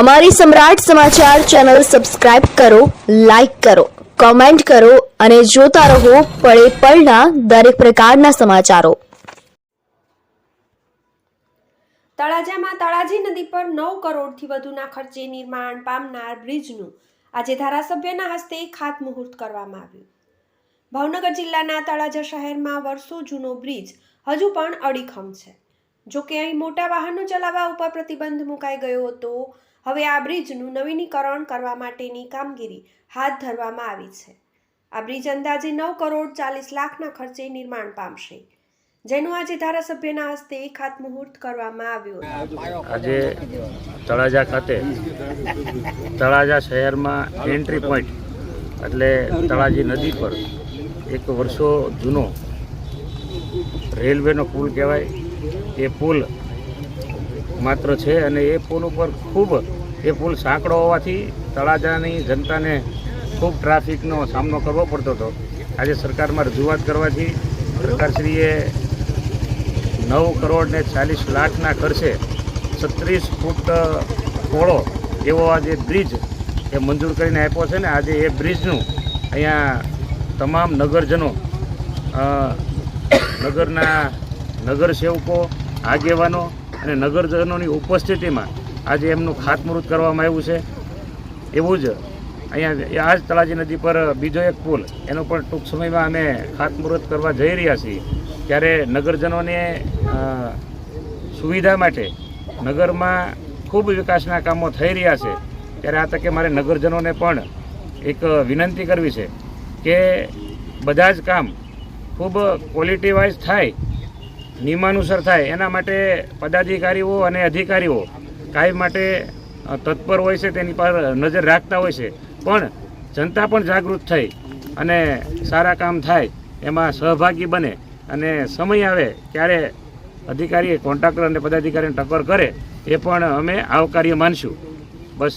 અમારી સમ્રાટ સમાચાર ચેનલ સબસ્ક્રાઇબ કરો, લાઇક કરો, કોમેન્ટ કરો અને જોતા રહો પળે પળના દરેક પ્રકારના સમાચારો. તળાજામાં તળાજી નદી પર નવ કરોડથી વધુના ખર્ચે નિર્માણ પામનાર બ્રિજનું આજે ધારાસભ્યના હસ્તે ખાતમુહૂર્ત કરવામાં આવ્યું. ભાવનગર જિલ્લાના તળાજા શહેરમાં વર્ષો જૂનો બ્રિજ હજુ પણ અડીખમ છે. જો કે અહીં મોટા વાહનો ચલાવવા ઉપર પ્રતિબંધ મુકાઈ ગયો હતો. હવે આ બ્રિજનું નવીનીકરણ કરવા માટેની કામગીરી હાથ ધરવામાં આવી છે. આ બ્રિજ અંદાજે નવ કરોડ ચાલીસ લાખના ખર્ચે નિર્માણ પામશે, જેનું આજે ધારાસભ્યના હસ્તે ખાતમુહૂર્ત કરવામાં આવ્યું આજે તળાજા ખાતે, તળાજા શહેરમાં એન્ટ્રી પોઈન્ટ એટલે તળાજી નદી પર એક વર્ષો જૂનો રેલવેનો પુલ કહેવાય એ પુલ માત્ર છે અને એ પુલ ઉપર ખૂબ એ પુલ સાંકડો હોવાથી તળાજાની જનતાને ખૂબ ટ્રાફિકનો સામનો કરવો પડતો હતો. આજે સરકારમાં રજૂઆત કરવાથી સરકારશ્રીએ નવ કરોડ ને ચાલીસ લાખના ખર્ચે છત્રીસ ફૂટ પહોળો એવો આ જે બ્રિજ એ મંજૂર કરીને આપ્યો છે ને આજે એ બ્રિજનું અહીંયા તમામ નગરજનો નગરના નગરસેવકો, આગેવાનો અને નગરજનોની ઉપસ્થિતિમાં આજે એમનું ખાતમુહૂર્ત કરવામાં આવ્યું છે. એવું જ અહીંયા આ જ તળાજી નદી પર બીજો એક પુલ, એનું પણ ટૂંક સમયમાં અમે ખાતમુહૂર્ત કરવા જઈ રહ્યા છીએ. ત્યારે નગરજનોને સુવિધા માટે નગરમાં ખૂબ વિકાસના કામો થઈ રહ્યા છે. ત્યારે આ તકે મારે નગરજનોને પણ એક વિનંતી કરવી છે કે બધા જ કામ ખૂબ ક્વોલિટી વાઇઝ થાય નિયમાનુસાર થાય. એના માટે પદાધિકારીઓ અને અધિકારીઓ કાયમ માટે તત્પર હોય છે, તેની પર નજર રાખતા હોય છે. પણ જનતા પણ જાગૃત થઈ અને સારા કામ થાય એમાં સહભાગી બને અને સમય આવે ત્યારે અધિકારીએ કોન્ટ્રાક્ટર અને પદાધિકારીને ટક્કર કરે, એ પણ અમે આવકાર્ય માનશું. બસ.